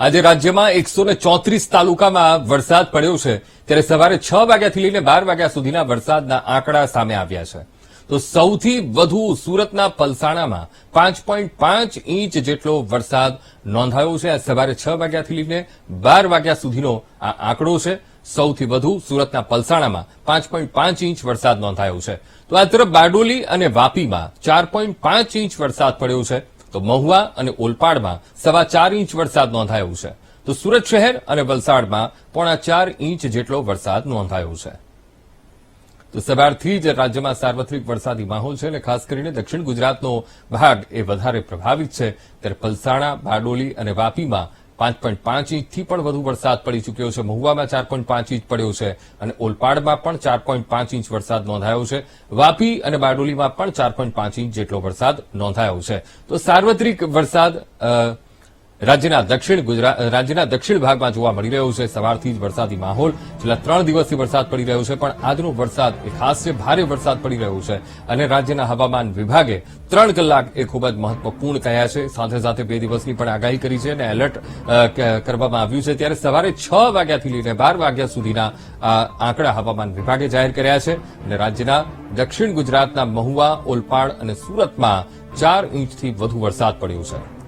આજે રાજ્યમાં એકસો ચોત્રીસ તાલુકામાં વરસાદ પડ્યો છે. ત્યારે સવારે છ વાગ્યાથી લઈને બાર વાગ્યા સુધીના વરસાદના આંકડા સામે આવ્યા છે. તો સૌથી વધુ સુરતના પલસાણામાં પાંચ પોઈન્ટ પાંચ ઇંચ જેટલો વરસાદ નોંધાયો છે. સવારે છ વાગ્યાથી લઈને બાર વાગ્યા સુધીનો આ આંકડો છે. સૌથી વધુ સુરતના પલસાણામાં પાંચ પોઈન્ટ પાંચ ઇંચ વરસાદ નોંધાયો છે. તો આ તરફ બારડોલી અને વાપીમાં ચાર પોઈન્ટ પાંચ ઇંચ વરસાદ પડ્યો છે. તો મહુવા અને ઓલપાડમાં સવા ચાર ઇંચ વરસાદ નોંધાયો છે. તો સુરત શહેર અને વલસાડમાં પોણા ચાર ઇંચ જેટલો વરસાદ નોંધાયો છે. તો સવારથી જ રાજ્યમાં સાર્વત્રિક વરસાદી માહોલ છે અને ખાસ કરીને દક્ષિણ ગુજરાતનો ભાગ એ વધારે પ્રભાવિત છે. ત્યારે પલસાણા, બારડોલી અને વાપીમાં પાંચ પોઈન્ટ પાંચ ઇંચથી પણ વધુ વરસાદ પડી ચૂક્યો છે. મહુવામાં ચાર પોઈન્ટ પાંચ ઇંચ પડ્યો છે અને ઓલપાડમાં પણ ચાર પોઈન્ટ પાંચ ઇંચ વરસાદ નોંધાયો છે. વાપી અને બારડોલીમાં પણ ચાર પોઈન્ટ પાંચ ઇંચ જેટલો વરસાદ નોંધાયો છે. તો સાર્વત્રિક વરસાદ રાજ્યના દક્ષિણ ગુજરાત રાજ્યના દક્ષિણ ભાગમાં જોવા મળી રહ્યો છે. સવારથી જ વરસાદી માહોલ. છેલ્લા ત્રણ દિવસથી વરસાદ પડી રહ્યો છે, પણ આજનો વરસાદ એ ખાસ છે. ભારે વરસાદ પડી રહ્યો છે અને રાજ્યના હવામાન વિભાગે ત્રણ કલાક એ ખૂબ જ મહત્વપૂર્ણ કહ્યા છે. સાથે સાથે બે દિવસની પણ આગાહી કરી છે અને એલર્ટ કરવામાં આવ્યું છે. ત્યારે સવારે છ વાગ્યાથી લઈને બાર વાગ્યા સુધીના આંકડા હવામાન વિભાગે જાહેર કર્યા છે અને રાજ્યના દક્ષિણ ગુજરાતના મહુવા, ઓલપાડ અને સુરતમાં ચાર ઇંચથી વધુ વરસાદ પડ્યો છે.